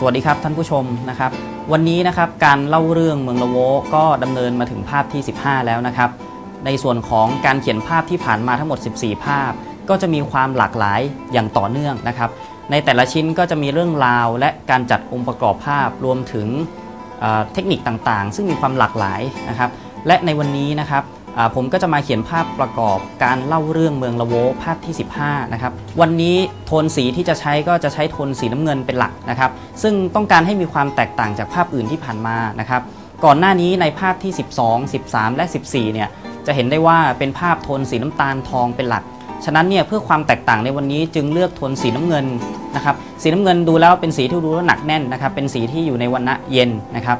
สวัสดีครับท่านผู้ชมนะครับ วันนี้นะครับการเล่าเรื่องเมืองละโวก็ดำเนินมาถึงภาพที่ 15 แล้วนะครับ ในส่วนของการเขียนภาพที่ผ่านมาทั้งหมด 14 ภาพ ก็จะมีความหลากหลายอย่างต่อเนื่องนะครับ ในแต่ละชิ้นก็จะมีเรื่องราวและการจัดองค์ประกอบภาพรวมถึงเทคนิคต่างๆ ซึ่งมีความหลากหลายนะครับ และในวันนี้นะครับ ผมก็จะมาเขียนภาพประกอบการเล่าเรื่องเมืองละโวภาพที่ 15 นะครับ วันนี้โทนสีที่จะใช้ก็จะใช้โทนสีน้ำเงินเป็นหลักนะครับ ซึ่งต้องการให้มีความแตกต่างจากภาพอื่นที่ผ่านมานะครับ ก่อนหน้านี้ในภาพที่ 12 13 และ 14 เนี่ย จะเห็นได้ว่าเป็นภาพโทนสีน้ำตาลทองเป็นหลัก ฉะนั้นเนี่ยเพื่อความแตกต่างในวันนี้จึงเลือกโทนสีน้ำเงินนะครับ สีน้ำเงินดูแล้วเป็นสีที่ดูแล้วหนักแน่นนะครับ เป็นสีที่อยู่ในวันณะเย็นนะครับ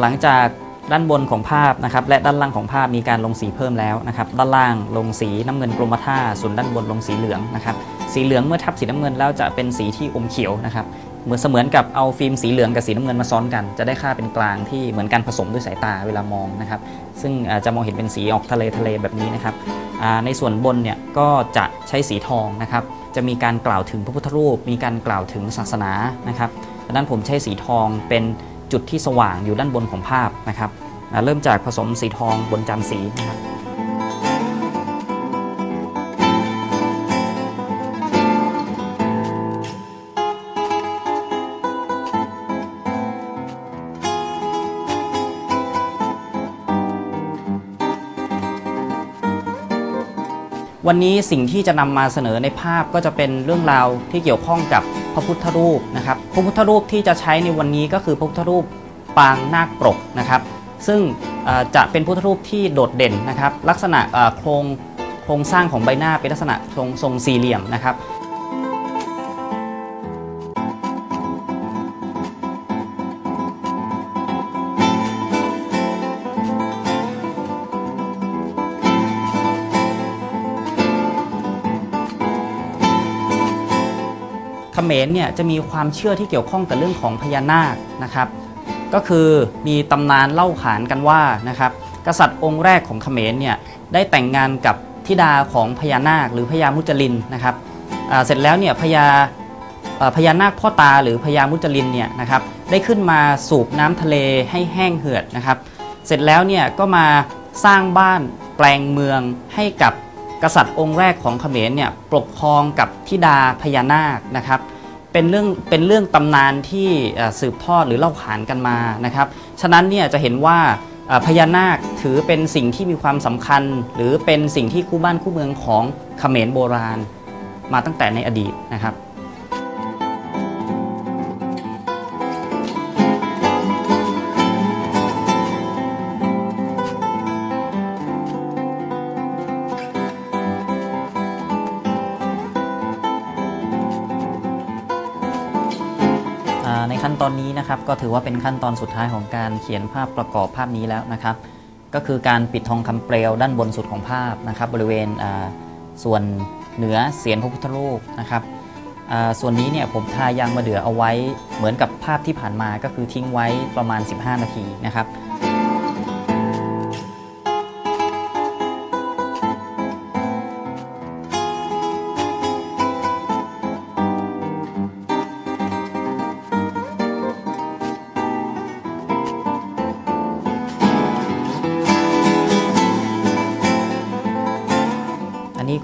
หลังจาก ด้านบนของภาพนะครับและด้านล่างของภาพมีการลงสีเพิ่มแล้วนะครับด้านล่างลงสีน้ำเงินกรมท่าส่วนด้านบนลงสีเหลืองนะครับสีเหลืองเมื่อทับสีน้ำเงินแล้วจะเป็นสีที่อมเขียวนะครับเหมือนเสมือนกับเอาฟิล์มสีเหลืองกับสีน้ำเงินมาซ้อนกัน จะได้ค่าเป็นกลางที่เหมือนการผสมด้วยสายตาเวลามองนะครับซึ่งจะมองเห็นเป็นสีออกทะเลทะเลแบบนี้นะครับในส่วนบนเนี่ยก็จะใช้สีทองนะครับจะมีการกล่าวถึงพระพุทธรูป มีการกล่าวถึงศาสนานะครับดังนั้นผมใช้สีทองเป็น จุดที่สว่างอยู่ด้านบนของภาพนะครับเริ่มจากผสมสีทองบนจานสีนะครับวันนี้สิ่งที่จะนำมาเสนอในภาพก็จะเป็นเรื่องราวที่เกี่ยวข้องกับพระพุทธรูปนะครับ พระพุทธรูปที่จะใช้ในวันนี้ก็คือพระพุทธรูปปางนาคปรกนะครับ ซึ่งจะเป็นพุทธรูปที่โดดเด่นนะครับ ลักษณะโครงโครงสร้างของใบหน้าเป็นลักษณะทรงทรงสี่เหลี่ยมนะครับ เขมรเนี่ยจะมีความเชื่อที่เกี่ยวข้องกับเรื่องของพญานาคนะครับ ก็คือมีตำนานเล่าขานกันว่านะครับ กษัตริย์องค์แรกของเขมรเนี่ยได้แต่งงานกับธิดาของพญานาคหรือพญามุจลินนะครับเสร็จแล้วเนี่ยพญาพญานาคพ่อตาหรือพญามุจลินเนี่ยนะครับได้ขึ้นมาสูบน้ำทะเลให้แห้งเหือดนะครับ เสร็จแล้วเนี่ยก็มาสร้างบ้านแปลงเมืองให้กับ กษัตริย์องค์แรกของเขมรเนี่ยปกครองกับธิดาพญานาคนะครับเป็นเรื่องเป็นเรื่องตำนานที่สืบทอดหรือเล่าขานกันมานะครับ ฉะนั้นเนี่ยจะเห็นว่าพญานาคถือเป็นสิ่งที่มีความสำคัญ หรือเป็นสิ่งที่คู่บ้านคู่เมืองของเขมรโบราณ มาตั้งแต่ในอดีตนะครับ ในขั้นตอนนี้นะครับก็ถือว่าเป็นขั้นตอนสุดท้ายของการเขียนภาพประกอบภาพนี้แล้วนะครับ ก็คือการปิดทองคำเปลวด้านบนสุดของภาพนะครับ บริเวณส่วนเหนือเสียนพระพุทธรูปนะครับส่วนนี้เนี่ยผมทายางมะเดื่อเอาไว้เหมือนกับภาพที่ผ่านมาก็คือทิ้งไว้ประมาณ 15 นาทีนะครับ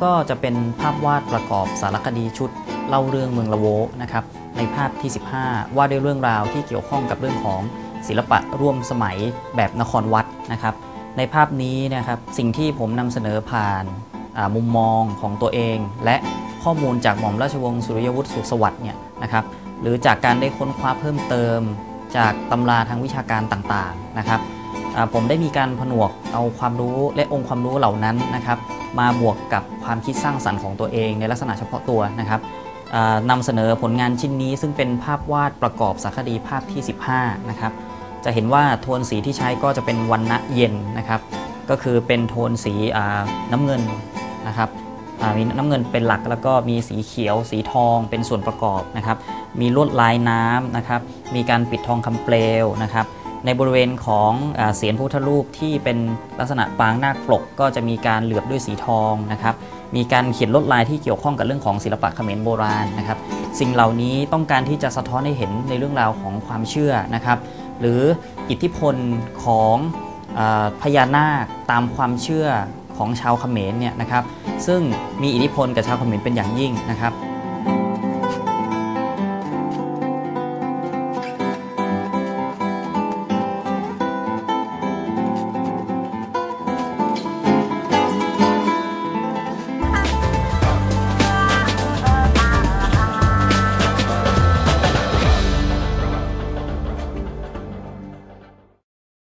ก็จะเป็นภาพวาดประกอบสารคดีชุด เล่าเรื่องเมืองละโวนะครับในภาพที่ 15 ว่าด้วยเรื่องราวที่เกี่ยวข้องกับเรื่องของศิลปะร่วมสมัยแบบนครวัดนะครับ ในภาพนี้นะครับสิ่งที่ผมนำเสนอผ่านมุมมองของตัวเอง และข้อมูลจากหม่อมราชวงศ์สุริยวุฒิสุขสวัสดิ์เนี่ยนะครับหรือจากการได้ค้นคว้าเพิ่มเติม จากตำราทางวิชาการต่างๆนะครับผมได้มีการผนวกเอาความรู้และองค์ความรู้เหล่านั้นนะครับ มาบวกกับความคิดสร้างสรรค์ของตัวเองในลักษณะเฉพาะตัวนะครับนำเสนอผลงานชิ้นนี้ซึ่งเป็นภาพวาดประกอบสารคดีภาพที่ 15 นะครับ จะเห็นว่าโทนสีที่ใช้ก็จะเป็นวันณะเย็นนะครับ ก็คือเป็นโทนสีน้ำเงินนะครับมีน้ำเงินเป็นหลักแล้วก็มีสีเขียว สีทองเป็นส่วนประกอบนะครับ มีลวดลายน้ำนะครับ มีการปิดทองคำเปลวนะครับ ในบริเวณของอเสียนพุทธรูปที่เป็นลักษณะปางนาคปลกก็จะมีการเหลือบด้วยสีทองนะครับ มีการเขียนลวดลายที่เกี่ยวข้องกับเรื่องของศิลปะเขมรโบราณนะครับ สิ่งเหล่านี้ต้องการที่จะสะท้อนให้เห็นในเรื่องราวของความเชื่อนะครับ หรืออิทธิพลของอพญานาคตามความเชื่อของชาวเขมรเนี่ยนะครับ ซึ่งมีอิทธิพลกับชาวเขมรเป็นอย่างยิ่งนะครับ